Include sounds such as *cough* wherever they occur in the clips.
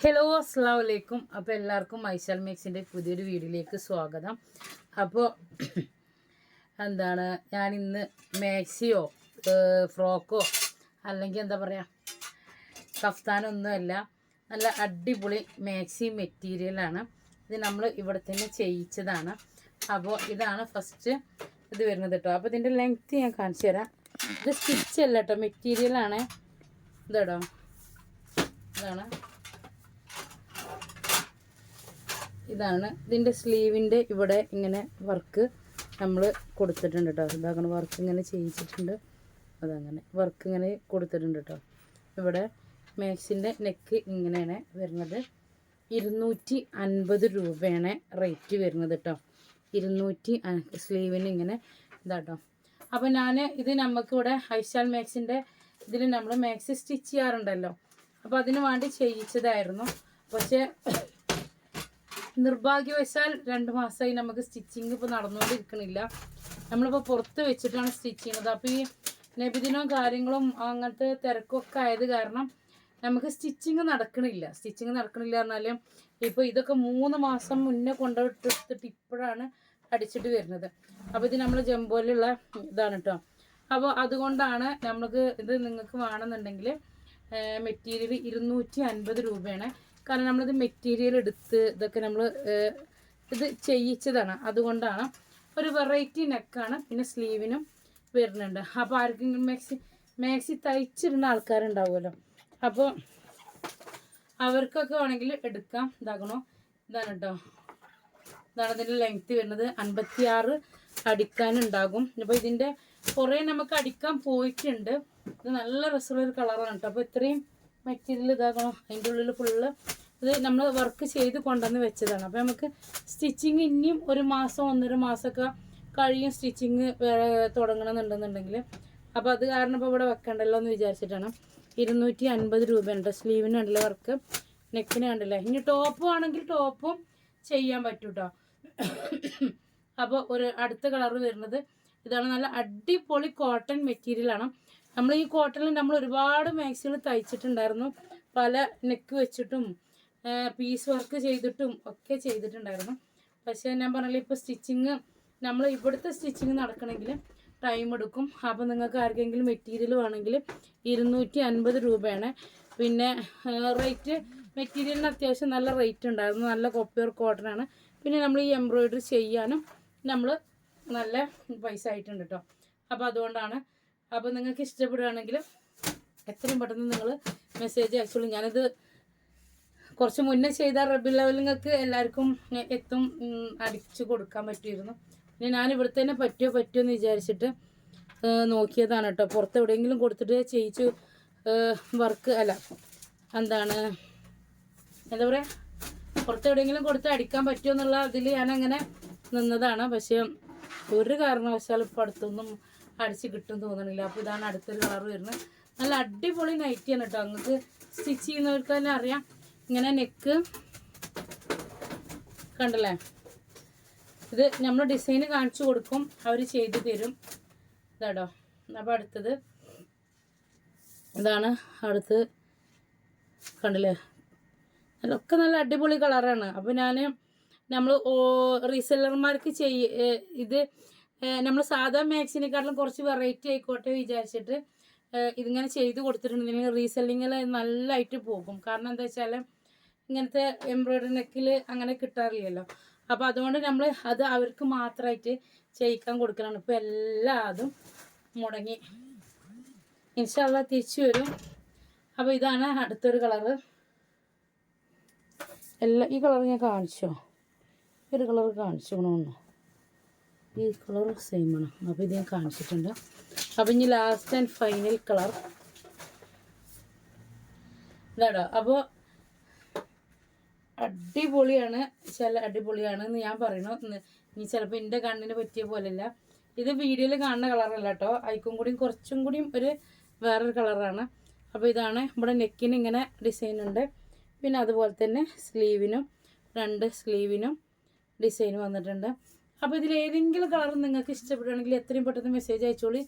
Hello അസ്സാം വലൈക്കും അപ്പോൾ എല്ലാവർക്കും മൈശാൽ മേക്സിന്റെ പുതിയൊരു വീഡിയോയിലേക്ക് സ്വാഗതം. അപ്പോൾ *clears throat* എന്താണ് ഞാൻ ഇന്ന് മാക്സിയോ ഫ്രോക്കോ അല്ലെങ്കിൽ എന്താ പറയുക കഫ്താനൊന്നുമല്ല നല്ല അടിപൊളി മാക്സി മെറ്റീരിയലാണ് ഇത് നമ്മൾ ഇവിടെ തന്നെ ചെയ്യിച്ചതാണ്. അപ്പോൾ ഇതാണ് ഫസ്റ്റ് ഇത് വരുന്നത് കേട്ടോ അപ്പോൾ ഇതിന്റെ ലെങ്ത്ത് ഞാൻ കാണിച്ചു തരാം. ഇത് സ്റ്റിച്ച് അല്ല കേട്ടോ മെറ്റീരിയലാണ് ഇതാടോ ഇതാണ്. ഇതാണ് ഇതിന്റെ സ്ലീവിന്റെ ഇവിടെ ഇങ്ങനെ വർക്ക് നമ്മൾ കൊടുത്തിട്ടുണ്ട് കേട്ടോ ഇതാക്കണം വർക്ക് ഇങ്ങനെ ചെയ്യിച്ചിട്ടുണ്ട്. അതങ്ങനെ വർക്ക് ഇങ്ങനെ കൊടുത്തിട്ടുണ്ട് കേട്ടോ ഇവിടെ മാക്സിന്റെ നെക്ക് ഇങ്ങനെയാണ് വരുന്നത്. ഇരുന്നൂറ്റി അൻപത് രൂപയാണ് റേറ്റ് വരുന്നത് കേട്ടോ ഇരുന്നൂറ്റി സ്ലീവിന് ഇങ്ങനെ ഇതാട്ടോ അപ്പോൾ ഞാൻ ഇത് നമുക്കിവിടെ ഐശാൽ മാക്സിന്റെ ഇതിൽ നമ്മൾ മാക്സി സ്റ്റിച്ച് ചെയ്യാറുണ്ടല്ലോ. അപ്പോൾ അതിന് വേണ്ടി ചെയ്യിച്ചതായിരുന്നു. പക്ഷേ നിർഭാഗ്യവശാൽ രണ്ട് മാസമായി നമുക്ക് സ്റ്റിച്ചിങ് ഇപ്പോൾ നടന്നുകൊണ്ടിരിക്കണില്ല. നമ്മളിപ്പോൾ പുറത്ത് വെച്ചിട്ടാണ് സ്റ്റിച്ച് ചെയ്യുന്നത്. അപ്പോൾ ഈ നബിദിനവും കാര്യങ്ങളും അങ്ങനത്തെ തിരക്കൊക്കെ ആയത് കാരണം നമുക്ക് സ്റ്റിച്ചിങ് നടക്കണില്ല. സ്റ്റിച്ചിങ് നടക്കണില്ല പറഞ്ഞാലും ഇപ്പോൾ ഇതൊക്കെ മൂന്ന് മാസം മുന്നേ കൊണ്ടുപോയിട്ടെടുത്തിട്ട് ഇപ്പോഴാണ് അടിച്ചിട്ട് വരുന്നത്. അപ്പോൾ ഇത് നമ്മൾ ജംബോയിലുള്ള ഇതാണ് കേട്ടോ അപ്പോൾ അതുകൊണ്ടാണ് നമുക്ക് ഇത് നിങ്ങൾക്ക് വേണമെന്നുണ്ടെങ്കിൽ മെറ്റീരിയൽ ഇരുന്നൂറ്റി അൻപത് രൂപയാണ്. കാരണം നമ്മളിത് മെറ്റീരിയൽ എടുത്ത് ഇതൊക്കെ നമ്മൾ ഇത് ചെയ്യിച്ചതാണ്. അതുകൊണ്ടാണ് ഒരു വെറൈറ്റി നെക്കാണ് പിന്നെ സ്ലീവിനും വരുന്നുണ്ട്. അപ്പോൾ ആർക്കെങ്കിലും മാക്സി മാക്സി തയ്ച്ചിരുന്ന ആൾക്കാരുണ്ടാവുമല്ലോ. അപ്പോൾ അവർക്കൊക്കെ വേണമെങ്കിൽ എടുക്കാം. ഇതാകണോ? ഇതാണ് കേട്ടോ ഇതാണ് ഇതിന്റെ ലെങ്ത് വരുന്നത്. അൻപത്തിയാറ് അടിക്കാനുണ്ടാകും. അപ്പോൾ ഇതിന്റെ കുറേ നമുക്ക് അടിക്കാൻ പോയിട്ടുണ്ട്. ഇത് നല്ല രസമുള്ള ഒരു കളറാണ് കേട്ടോ അപ്പോൾ ഇത്രയും മെറ്റീരിയൽ ഇതാക്കണം. അതിന്റെ ഉള്ളിൽ ഫുള്ള് ഇത് നമ്മൾ വർക്ക് ചെയ്ത് കൊണ്ടുവന്ന് വെച്ചതാണ്. അപ്പോൾ നമുക്ക് സ്റ്റിച്ചിങ് ഇനിയും ഒരു മാസം ഒന്നര മാസമൊക്കെ കഴിയും സ്റ്റിച്ചിങ് വേറെ തുടങ്ങണമെന്നുണ്ടെന്നുണ്ടെങ്കിൽ. അപ്പോൾ അത് കാരണം ഇപ്പോൾ ഇവിടെ വെക്കണ്ടല്ലോ എന്ന് വിചാരിച്ചിട്ടാണ്. ഇരുന്നൂറ്റി അൻപത് രൂപയുണ്ട്. സ്ലീവിന് വർക്ക് നെക്കിന് കണ്ടില്ല ഇനി ടോപ്പും ആണെങ്കിൽ ടോപ്പും ചെയ്യാൻ പറ്റും കേട്ടോ അപ്പോൾ ഒരു അടുത്ത കളർ വരുന്നത് ഇതാണ്. നല്ല അടിപൊളി കോട്ടൺ മെറ്റീരിയലാണ് നമ്മൾ ഈ കോട്ടണിൽ നമ്മൾ ഒരുപാട് മാക്സികൾ തയ്ച്ചിട്ടുണ്ടായിരുന്നു. പല നെക്ക് വെച്ചിട്ടും പീസ് വർക്ക് ചെയ്തിട്ടും ഒക്കെ ചെയ്തിട്ടുണ്ടായിരുന്നു. പക്ഷേ ഞാൻ പറഞ്ഞില്ല ഇപ്പോൾ സ്റ്റിച്ചിങ് നമ്മൾ ഇവിടുത്തെ സ്റ്റിച്ചിങ് നടക്കണമെങ്കിൽ ടൈം എടുക്കും. അപ്പോൾ നിങ്ങൾക്ക് ആർക്കെങ്കിലും മെറ്റീരിയൽ വേണമെങ്കിൽ ഇരുന്നൂറ്റി അൻപത് രൂപയാണ്. പിന്നെ റേറ്റ് മെറ്റീരിയലിന് അത്യാവശ്യം നല്ല റേറ്റ് ഉണ്ടായിരുന്നു. നല്ല കോപ്പിയർ കോട്ടൺ ആണ് പിന്നെ നമ്മൾ ഈ എംബ്രോയിഡറി ചെയ്യാനും നമ്മൾ നല്ല പൈസ ആയിട്ടുണ്ട് കേട്ടോ അപ്പോൾ അതുകൊണ്ടാണ് അപ്പോൾ നിങ്ങൾക്ക് ഇഷ്ടപ്പെടുകയാണെങ്കിൽ എത്രയും പെട്ടെന്ന് നിങ്ങൾ മെസ്സേജ് അയച്ചോളൂ. ഞാനത് കുറച്ച് മുന്നേ ചെയ്ത റബ്ബി ലെവലിങ്ങൾക്ക് എല്ലാവർക്കും എത്തും അടിച്ചു കൊടുക്കാൻ പറ്റിയിരുന്നു. പിന്നെ ഞാൻ ഇവിടെ തന്നെ പറ്റുമോ പറ്റുമോ എന്ന് വിചാരിച്ചിട്ട് നോക്കിയതാണ് കേട്ടോ. പുറത്ത് എവിടെയെങ്കിലും കൊടുത്തിട്ട് ചെയ്യിച്ചു വർക്ക് അല്ല എന്താണ് എന്താ പറയുക പുറത്ത് എവിടെയെങ്കിലും കൊടുത്ത് അടിക്കാൻ പറ്റുമോ എന്നുള്ള ഇതിൽ ഞാനങ്ങനെ നിന്നതാണ്. പക്ഷേ ഒരു കാരണവശാലും ഇപ്പോൾ അടുത്തൊന്നും അടിച്ച് കിട്ടും തോന്നണില്ല. അപ്പോൾ ഇതാണ് അടുത്തൊരു കളർ വരുന്നത്. നല്ല അടിപൊളി നൈറ്റിയാണ് കേട്ടോ നിങ്ങൾക്ക് സ്റ്റിച്ച് ചെയ്യുന്നവർക്ക് തന്നെ അറിയാം. ഇങ്ങനെ നെക്ക് കണ്ടല്ലേ? ഇത് നമ്മൾ ഡിസൈൻ കാണിച്ചു കൊടുക്കും. അവർ ചെയ്ത് തരും. ഇതാടോ അപ്പോൾ അടുത്തത് ഇതാണ് അടുത്ത് കണ്ടില്ലേ? അതൊക്കെ നല്ല അടിപൊളി കളറാണ്. അപ്പോൾ ഞാൻ നമ്മൾ റീസെല്ലർമാർക്ക് ചെയ്യ ഇത് നമ്മൾ സാധാ മാക്സിനെക്കാട്ടിലും കുറച്ച് വെറൈറ്റി ആയിക്കോട്ടെ വിചാരിച്ചിട്ട് ഇതിങ്ങനെ ചെയ്ത് കൊടുത്തിട്ടുണ്ടെങ്കിൽ റീസെല്ലിങ്ങിൽ നല്ലതായിട്ട് പോകും. കാരണം എന്താ വെച്ചാൽ ഇങ്ങനത്തെ എംബ്രോയ്ഡറി നെക്കിൽ അങ്ങനെ കിട്ടാറില്ലല്ലോ. അപ്പോൾ അതുകൊണ്ട് നമ്മൾ അത് അവർക്ക് മാത്രമായിട്ട് ചെയ്യിക്കാൻ കൊടുക്കലാണ്. ഇപ്പോൾ എല്ലാതും മുടങ്ങി. ഇൻഷാല്ല തിരിച്ചു വരും. അപ്പോൾ ഇതാണ് അടുത്തൊരു കളറ്. എല്ലാ ഈ കളർ ഞാൻ കാണിച്ചോ? ഒരു കളർ കാണിച്ചോണമെന്നോ ഈ കളർ സെയിം ആണ്. അപ്പോൾ ഇത് ഞാൻ കാണിച്ചിട്ടുണ്ട്. അപ്പോൾ ഇനി ലാസ്റ്റ് ആൻഡ് ഫൈനൽ കളർ ഇതാടോ അപ്പോൾ അടിപൊളിയാണ് ചില അടിപൊളിയാണ് എന്ന് ഞാൻ പറയണു. ഇനി ചിലപ്പോൾ എന്റെ കണ്ണിന് പറ്റിയ പോലെയല്ല. ഇത് വീഡിയോയിൽ കാണുന്ന കളറല്ല കേട്ടോ അയക്കും കൂടിയും കുറച്ചും കൂടിയും ഒരു വേറൊരു കളറാണ് അപ്പോൾ ഇതാണ് ഇവിടെ നെക്കിന് ഇങ്ങനെ ഡിസൈൻ ഉണ്ട്. പിന്നെ അതുപോലെ തന്നെ സ്ലീവിനും രണ്ട് സ്ലീവിനും ഡിസൈൻ വന്നിട്ടുണ്ട്. അപ്പോൾ ഇതിൽ ഏതെങ്കിലും കളർ നിങ്ങൾക്ക് ഇഷ്ടപ്പെടുകയാണെങ്കിൽ എത്രയും പെട്ടെന്ന് മെസ്സേജ് അയച്ചോളി.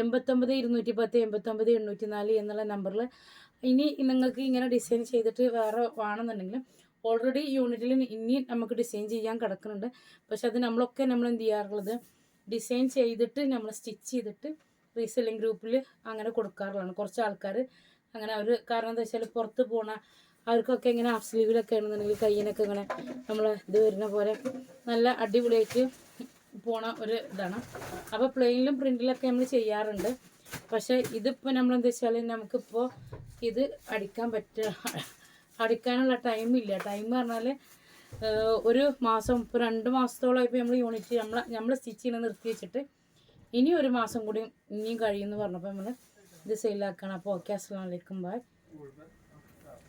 എൺപത്തൊമ്പത് ഇരുന്നൂറ്റി പത്ത് എൺപത്തൊമ്പത് എണ്ണൂറ്റി നാല് എന്നുള്ള നമ്പറിൽ ഇനി നിങ്ങൾക്ക് ഇങ്ങനെ ഡിസൈൻ ചെയ്തിട്ട് വേറെ വേണമെന്നുണ്ടെങ്കിലും ഓൾറെഡി യൂണിറ്റിൽ ഇനി നമുക്ക് ഡിസൈൻ ചെയ്യാൻ കിടക്കുന്നുണ്ട്. പക്ഷെ അത് നമ്മളൊക്കെ നമ്മൾ എന്ത് ചെയ്യാറുള്ളത്? ഡിസൈൻ ചെയ്തിട്ട് നമ്മൾ സ്റ്റിച്ച് ചെയ്തിട്ട് റീസെല്ലിംഗ് ഗ്രൂപ്പിൽ അങ്ങനെ കൊടുക്കാറുള്ളതാണ്. കുറച്ച് ആൾക്കാർ അങ്ങനെ അവർ കാരണം എന്താ വെച്ചാൽ പുറത്ത് പോണ അവർക്കൊക്കെ ഇങ്ങനെ ഹാഫ് സ്ലീവിലൊക്കെ ആണെന്നുണ്ടെങ്കിൽ കയ്യിനൊക്കെ ഇങ്ങനെ നമ്മൾ ഇത് വരുന്ന പോലെ നല്ല അടിപൊളിയായിട്ട് പോണ ഒരു ഇതാണ്. അപ്പോൾ പ്ലെയിനിലും പ്രിന്റിലൊക്കെ നമ്മൾ ചെയ്യാറുണ്ട്. പക്ഷേ ഇതിപ്പോൾ നമ്മൾ എന്താ വെച്ചാൽ നമുക്കിപ്പോൾ ഇത് അടിക്കാൻ പറ്റുക അടിക്കാനുള്ള ടൈമില്ല ടൈം പറഞ്ഞാൽ ഒരു മാസം ഇപ്പോൾ രണ്ട് മാസത്തോളം ഇപ്പോൾ നമ്മൾ യൂണിറ്റ് നമ്മൾ നമ്മൾ സ്റ്റിച്ച് ചെയ്യുന്നത് നിർത്തി വെച്ചിട്ട് ഇനി ഒരു മാസം കൂടി ഇനിയും കഴിയുമെന്ന് പറഞ്ഞപ്പോൾ നമ്മൾ ഇത് സെയിലാക്കണം അപ്പോൾ ഓക്കെ അസ്സാം ബൈ